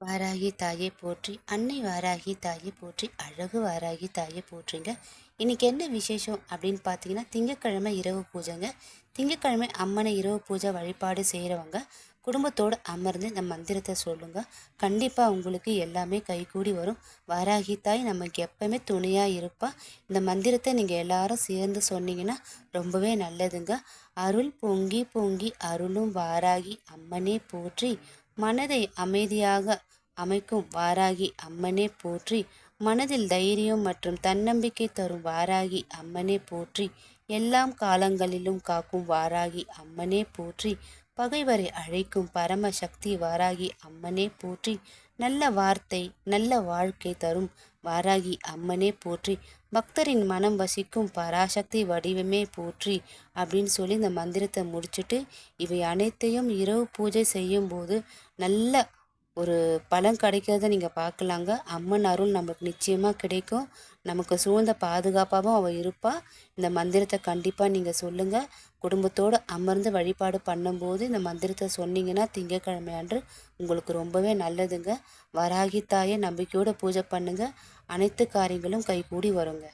வாராகி தாயை போற்றி அன்னை வாராகி தாயை போற்றி அழகு வாராகி தாயை போற்றிங்க. இன்னைக்கு என்ன விசேஷம் அப்படின்னு பார்த்தீங்கன்னா திங்கக்கிழமை இரவு பூஜைங்க. திங்கக்கிழமை அம்மனை இரவு பூஜை வழிபாடு செய்கிறவங்க குடும்பத்தோடு அமர்ந்து இந்த மந்திரத்தை சொல்லுங்க. கண்டிப்பாக உங்களுக்கு எல்லாமே கைகூடி வரும். வாராகி தாய் நமக்கு எப்பவுமே துணையாக இருப்பா. இந்த மந்திரத்தை நீங்கள் எல்லாரும் சேர்ந்து சொன்னீங்கன்னா ரொம்பவே நல்லதுங்க. அருள் பொங்கி பொங்கி அருளும் வாராகி அம்மனே போற்றி மனதை அமைதியாக அமைக்கும் வாராகி அம்மனே போற்றி. மனதில் தைரியம் மற்றும் தன்னம்பிக்கை தரும் வாராகி அம்மனே போற்றி. எல்லாம் காலங்களிலும் காக்கும் வாராகி அம்மனே போற்றி. பகைவரை அழைக்கும் பரமசக்தி வாராகி அம்மனே போற்றி நல்ல வார்த்தை நல்ல வாழ்க்கை தரும். வாராகி அம்மனே போற்றி பக்தரின் மனம் வசிக்கும் பராசக்தி வடிவமே போற்றி அப்படின்னு சொல்லி இந்த மந்திரத்தை முடிச்சுட்டு இவை அனைத்தையும் இரவு பூஜை செய்யும்போது நல்ல ஒரு பலன் கிடைக்கிறத நீங்கள் பார்க்கலாங்க அம்மன் அருள் நமக்கு நிச்சயமாக கிடைக்கும். நமக்கு சூழ்ந்த பாதுகாப்பாகவும் அவள் இருப்பாள் இந்த மந்திரத்தை கண்டிப்பாக நீங்கள் சொல்லுங்கள் குடும்பத்தோடு அமர்ந்து வழிபாடு பண்ணும்போது இந்த மந்திரத்தை சொன்னீங்கன்னா திங்கக்கிழமை அன்று உங்களுக்கு ரொம்பவே நல்லதுங்க. வராகி தாயை நம்பிக்கையோடு பூஜை பண்ணுங்கள் அனைத்து காரியங்களும் கைகூடி வருங்க.